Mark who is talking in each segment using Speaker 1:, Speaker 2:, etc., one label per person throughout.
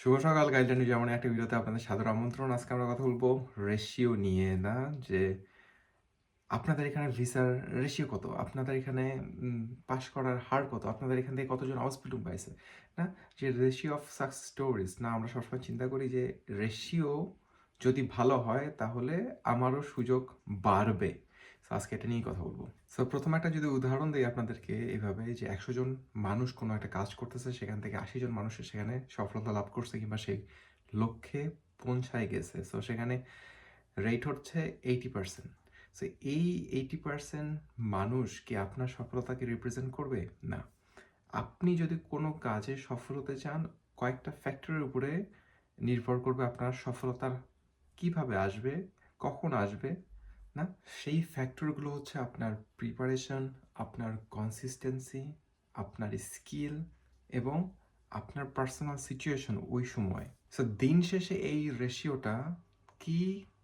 Speaker 1: শুভ সকাল গাইডলাইনে যেমন একটা ভিডিওতে আপনাদের সাদর আমন্ত্রণ। আজকে আমরা কথা বলব রেশিও নিয়ে, না? যে আপনাদের এখানে ভিসার রেশিও কত? আপনাদের এখানে পাস করার হার কত? আপনাদের এখান থেকে কতজন হসপিটাল পাইছে? না? যে রেশিও অফ সাকসেস স্টোরিজ। না, আমরা সবসময় চিন্তা করি যে রেশিও যদি ভালো হয়, তাহলে আমারও সুযোগ বাড়বে। আজকে এটা নিয়েই কথা বলব। সো প্রথম একটা যদি উদাহরণ দিই আপনাদেরকে এইভাবে যে একশো জন মানুষ কোনো একটা কাজ করতেছে, সেখান থেকে আশি জন মানুষের সেখানে সফলতা লাভ করছে কিংবা সেই লক্ষ্যে পৌঁছায় গেছে। সো সেখানে রেট হচ্ছে এইটি পার্সেন্ট সো এই এইটি পার্সেন্ট মানুষ কি আপনার সফলতাকে রিপ্রেজেন্ট করবে? না। আপনি যদি কোনো কাজে সফল হতে চান, কয়েকটা ফ্যাক্টরের উপরে নির্ভর করবে আপনার সফলতার কীভাবে আসবে, কখন আসবে না সেই ফ্যাক্টরগুলো হচ্ছে আপনার প্রিপারেশন আপনার কনসিস্টেন্সি আপনার স্কিল এবং আপনার পার্সোনাল সিচুয়েশন ওই সময়। সো দিন শেষে এই রেশিওটা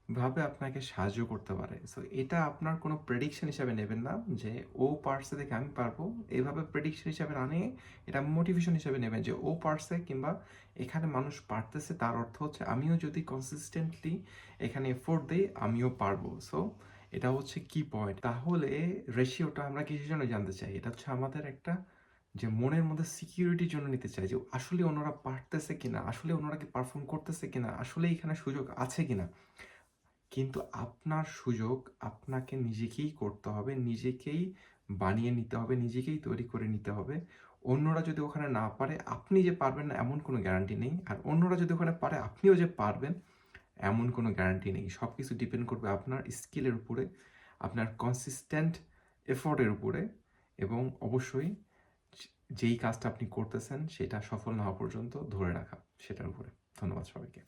Speaker 1: কীভাবে আপনাকে সাহায্য করতে পারে। সো এটা আপনার কোনো প্রেডিকশন হিসাবে নেবেন না যে ও পার্টসে থেকে আমি পারব। এইভাবে প্রেডিকশন হিসাবে না নিয়ে এটা মোটিভেশন হিসাবে নেবেন যে ও পার্টসে কিংবা এখানে মানুষ পারতেছে তার অর্থ হচ্ছে আমিও যদি কনসিস্টেন্টলি এখানে এফোর্ট দিই, আমিও পারব। সো এটা হচ্ছে কি পয়েন্ট তাহলে রেশিওটা আমরা কিসের জন্য জানতে চাই? এটা হচ্ছে আমাদের একটা যে মনের মধ্যে সিকিউরিটির জন্য নিতে চাই যে আসলে ওনারা পারতেছে কিনা, আসলে ওনারা কি পারফর্ম করতেছে কিনা, আসলে এখানে সুযোগ আছে কিনা। কিন্তু আপনার সুযোগ আপনাকে নিজেকেই করতে হবে, নিজেকেই বানিয়ে নিতে হবে, নিজেকেই তৈরি করে নিতে হবে। অন্যরা যদি ওখানে না পারে, আপনি যে পারবেন না, এমন কোনো গ্যারান্টি নেই। আর অন্যরা যদি ওখানে পারে, আপনিও যে পারবেন, এমন কোনো গ্যারান্টি নেই। সব কিছু ডিপেন্ড করবে আপনার স্কিলের উপরে, আপনার কনসিস্টেন্ট এফোর্টের উপরে এবং অবশ্যই যেই কাজটা আপনি করতেছেন, সেটা সফল না হওয়া পর্যন্ত ধরে রাখা, সেটার উপরে। ধন্যবাদ সবাইকে।